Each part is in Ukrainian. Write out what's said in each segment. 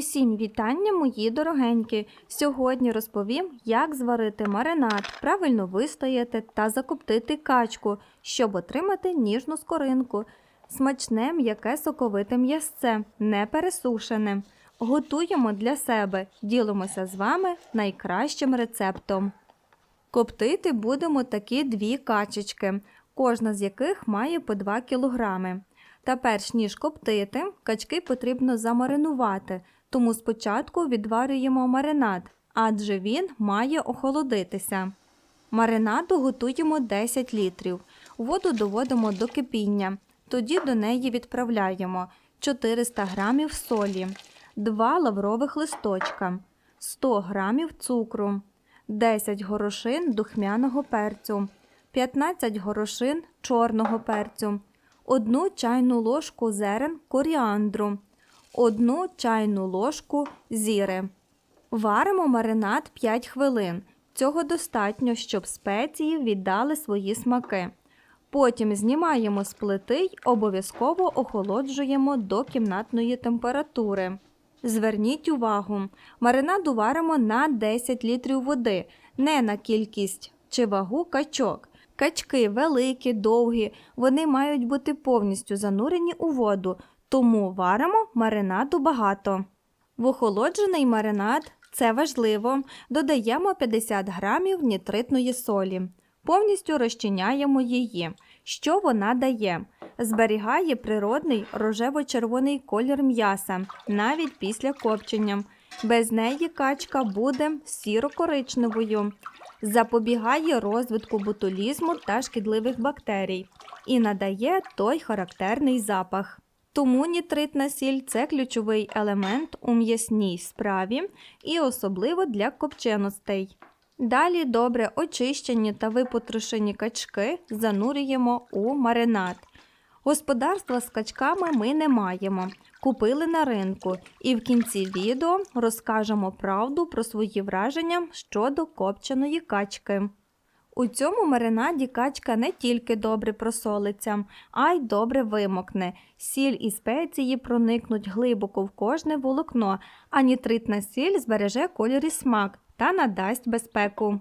Усім вітання, мої дорогенькі! Сьогодні розповім, як зварити маринад, правильно вистояти та закоптити качку, щоб отримати ніжну скоринку. Смачне м'яке соковите м'ясце, не пересушене. Готуємо для себе, ділимося з вами найкращим рецептом. Коптити будемо такі дві качечки, кожна з яких має по 2 кілограми. Та перш ніж коптити, качки потрібно замаринувати, тому спочатку відварюємо маринад, адже він має охолодитися. Маринаду готуємо 10 літрів. Воду доводимо до кипіння. Тоді до неї відправляємо 400 г солі, 2 лаврових листочка, 100 г цукру, 10 горошин духмяного перцю, 15 горошин чорного перцю, 1 чайну ложку зерен коріандру, 1 чайну ложку зіри. Варимо маринад 5 хвилин. Цього достатньо, щоб спеції віддали свої смаки. Потім знімаємо з плити й обов'язково охолоджуємо до кімнатної температури. Зверніть увагу, маринаду варимо на 10 літрів води, не на кількість чи вагу качок. Качки великі, довгі, вони мають бути повністю занурені у воду, тому варимо маринаду багато. В охолоджений маринад це важливо. Додаємо 50 грамів нітритної солі. Повністю розчиняємо її. Що вона дає? Зберігає природний рожево-червоний колір м'яса навіть після копчення. Без неї качка буде сіро-коричневою, запобігає розвитку ботулізму та шкідливих бактерій і надає той характерний запах. Тому нітритна сіль це ключовий елемент у м'ясній справі і особливо для копченостей. Далі добре очищені та випотрошені качки занурюємо у маринад. Господарства з качками ми не маємо. Купили на ринку і в кінці відео розкажемо правду про свої враження щодо копченої качки. У цьому маринаді качка не тільки добре просолиться, а й добре вимокне. Сіль і спеції проникнуть глибоко в кожне волокно, а нітритна сіль збереже колір і смак та надасть безпеку.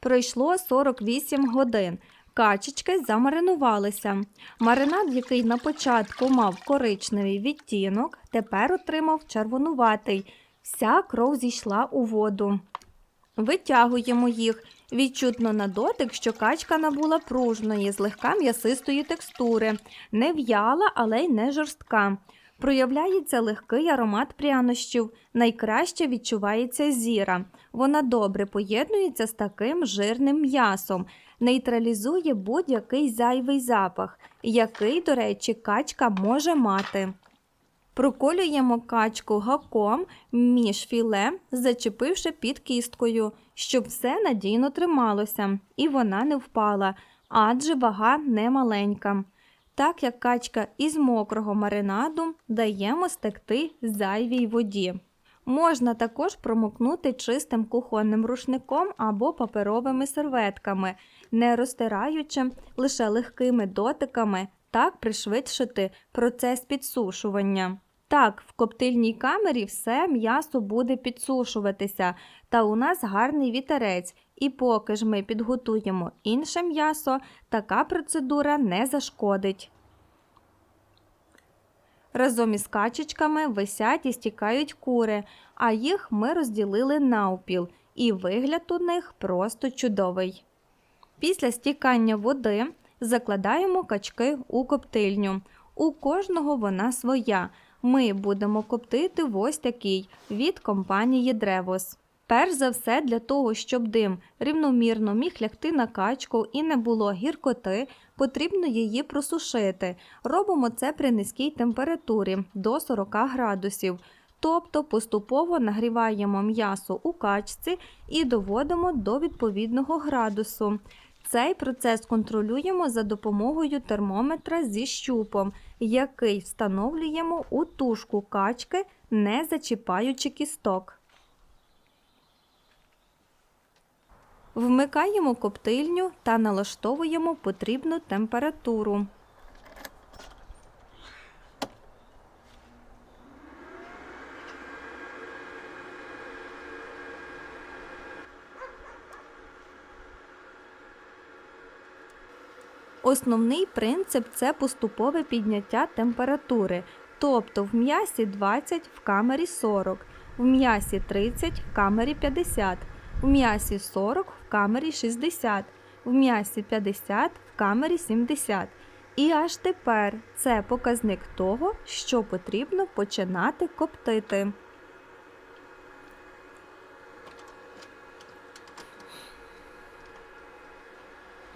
Пройшло 48 годин. Качечки замаринувалися. Маринад, який на початку мав коричневий відтінок, тепер отримав червонуватий. Вся кров зійшла у воду. Витягуємо їх. Відчутно на дотик, що качка набула пружної, злегка м'ясистої текстури, не в'яла, але й не жорстка. Проявляється легкий аромат прянощів, найкраще відчувається зіра. Вона добре поєднується з таким жирним м'ясом, нейтралізує будь-який зайвий запах, який, до речі, качка може мати. Проколюємо качку гаком між філе, зачепивши під кісткою, щоб все надійно трималося і вона не впала, адже вага не маленька. Так як качка із мокрого маринаду даємо стекти зайвій воді. Можна також промокнути чистим кухонним рушником або паперовими серветками, не розтираючи лише легкими дотиками, так пришвидшити процес підсушування. Так, в коптильній камері все м'ясо буде підсушуватися, та у нас гарний вітерець, і поки ж ми підготуємо інше м'ясо, така процедура не зашкодить. Разом із качечками висять і стікають кури, а їх ми розділили навпіл, і вигляд у них просто чудовий. Після стікання води закладаємо качки у коптильню. У кожного вона своя. Ми будемо коптити ось такий від компанії Древос. Перш за все, для того, щоб дим рівномірно міг лягти на качку і не було гіркоти, потрібно її просушити. Робимо це при низькій температурі до 40 градусів. Тобто поступово нагріваємо м'ясо у качці і доводимо до відповідного градусу. Цей процес контролюємо за допомогою термометра зі щупом, який встановлюємо у тушку качки, не зачіпаючи кісток. Вмикаємо коптильню та налаштовуємо потрібну температуру. Основний принцип це поступове підняття температури, тобто в м'ясі 20, в камері 40, в м'ясі 30, в камері 50, в м'ясі 40, в камері 60, в м'ясі 50, в камері 70. І аж тепер це показник того, що потрібно починати коптити.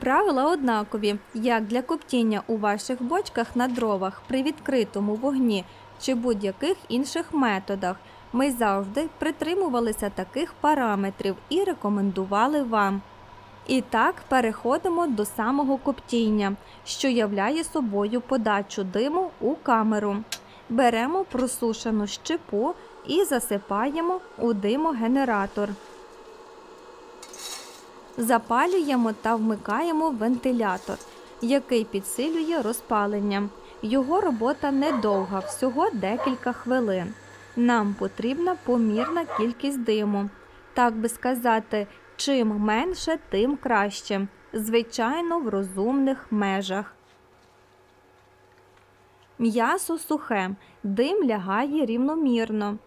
Правила однакові, як для коптіння у ваших бочках на дровах при відкритому вогні чи будь-яких інших методах. Ми завжди притримувалися таких параметрів і рекомендували вам. І так переходимо до самого коптіння, що являє собою подачу диму у камеру. Беремо просушену щепу і засипаємо у димогенератор. Запалюємо та вмикаємо вентилятор, який підсилює розпалення. Його робота недовга, всього декілька хвилин. Нам потрібна помірна кількість диму. Так би сказати, чим менше, тим краще. Звичайно, в розумних межах. М'ясо сухе, дим лягає рівномірно.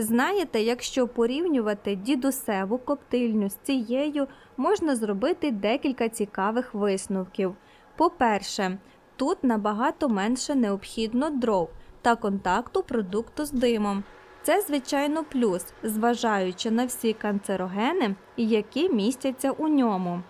Знаєте, якщо порівнювати дідусеву коптильню з цією, можна зробити декілька цікавих висновків. По-перше, тут набагато менше необхідно дров та контакту продукту з димом. Це, звичайно, плюс, зважаючи на всі канцерогени, які містяться у ньому.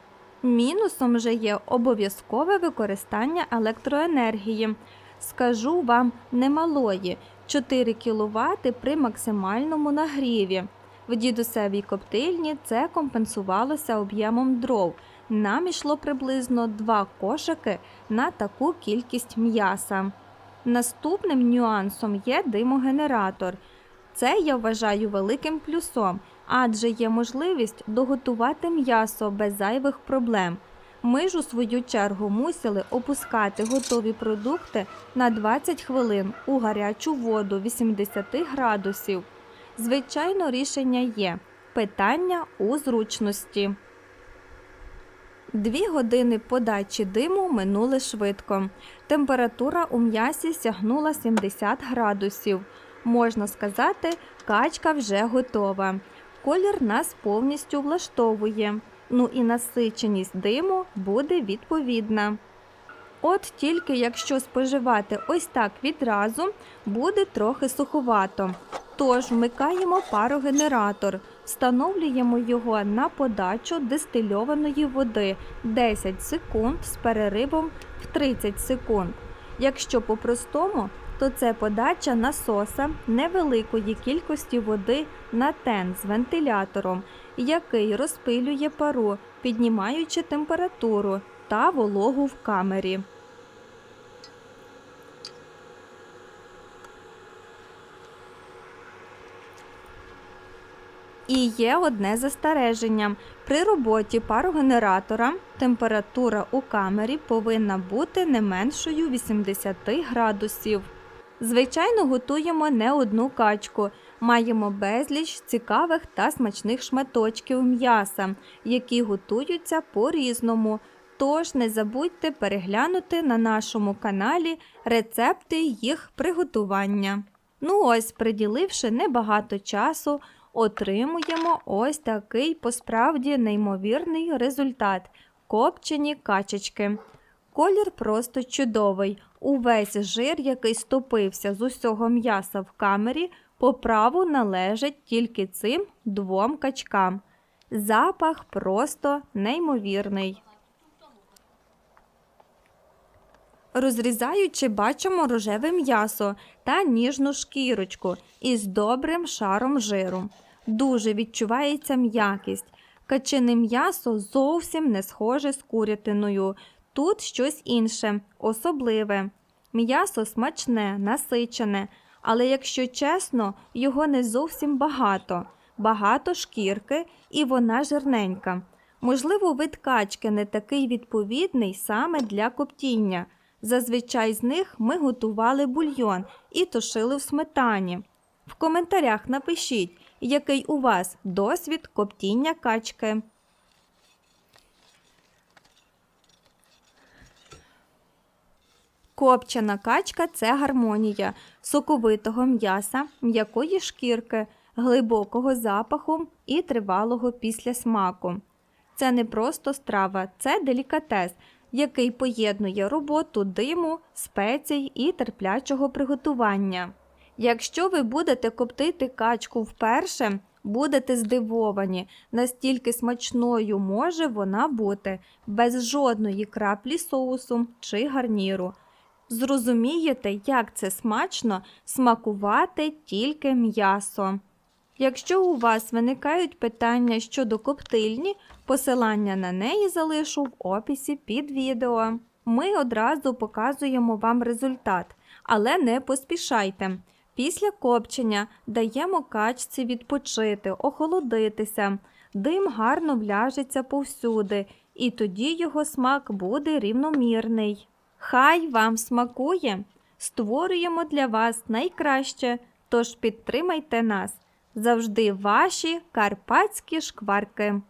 Мінусом же є обов'язкове використання електроенергії. Скажу вам немалої 4 кВт при максимальному нагріві. В дідусевій коптильні це компенсувалося об'ємом дров. Нам ішло приблизно 2 кошики на таку кількість м'яса. Наступним нюансом є димогенератор. Це я вважаю великим плюсом, адже є можливість доготувати м'ясо без зайвих проблем. Ми ж у свою чергу мусили опускати готові продукти на 20 хвилин у гарячу воду 80 градусів. Звичайно, рішення є. Питання у зручності. Дві години подачі диму минули швидко. Температура у м'ясі сягнула 70 градусів. Можна сказати, качка вже готова. Колір нас повністю влаштовує. Ну і насиченість диму буде відповідна. От тільки якщо споживати ось так відразу, буде трохи суховато. Тож вмикаємо парогенератор, встановлюємо його на подачу дистильованої води 10 секунд з переривом в 30 секунд. Якщо по-простому, то це подача насоса невеликої кількості води на тен з вентилятором, який розпилює пару, піднімаючи температуру та вологу в камері. І є одне застереження. При роботі парогенератора температура у камері повинна бути не меншою 80 градусів. Звичайно, готуємо не одну качку. Маємо безліч цікавих та смачних шматочків м'яса, які готуються по-різному. Тож не забудьте переглянути на нашому каналі рецепти їх приготування. Ну ось, приділивши небагато часу, отримуємо ось такий посправді неймовірний результат копчені качечки. Колір просто чудовий. Увесь жир, який стопився з усього м'яса в камері, по праву належить тільки цим двом качкам. Запах просто неймовірний. Розрізаючи, бачимо рожеве м'ясо та ніжну шкірочку із добрим шаром жиру. Дуже відчувається м'якість. Качине м'ясо зовсім не схоже з курятиною. Тут щось інше, особливе. М'ясо смачне, насичене, але, якщо чесно, його не зовсім багато. Багато шкірки і вона жирненька. Можливо, вид качки не такий відповідний саме для коптіння. Зазвичай з них ми готували бульйон і тушили в сметані. В коментарях напишіть, який у вас досвід коптіння качки. Копчена качка це гармонія соковитого м'яса, м'якої шкірки, глибокого запаху і тривалого післясмаку. Це не просто страва, це делікатес, який поєднує роботу диму, спецій і терплячого приготування. Якщо ви будете коптити качку вперше, будете здивовані, настільки смачною може вона бути, без жодної краплі соусу чи гарніру. Зрозумієте, як це смачно смакувати тільки м'ясо. Якщо у вас виникають питання щодо коптильні, посилання на неї залишу в описі під відео. Ми одразу показуємо вам результат, але не поспішайте. Після копчення даємо качці відпочити, охолодитися. Дим гарно вляжеться повсюди, і тоді його смак буде рівномірний. Хай вам смакує! Створюємо для вас найкраще, тож підтримайте нас. Завжди ваші карпатські шкварки.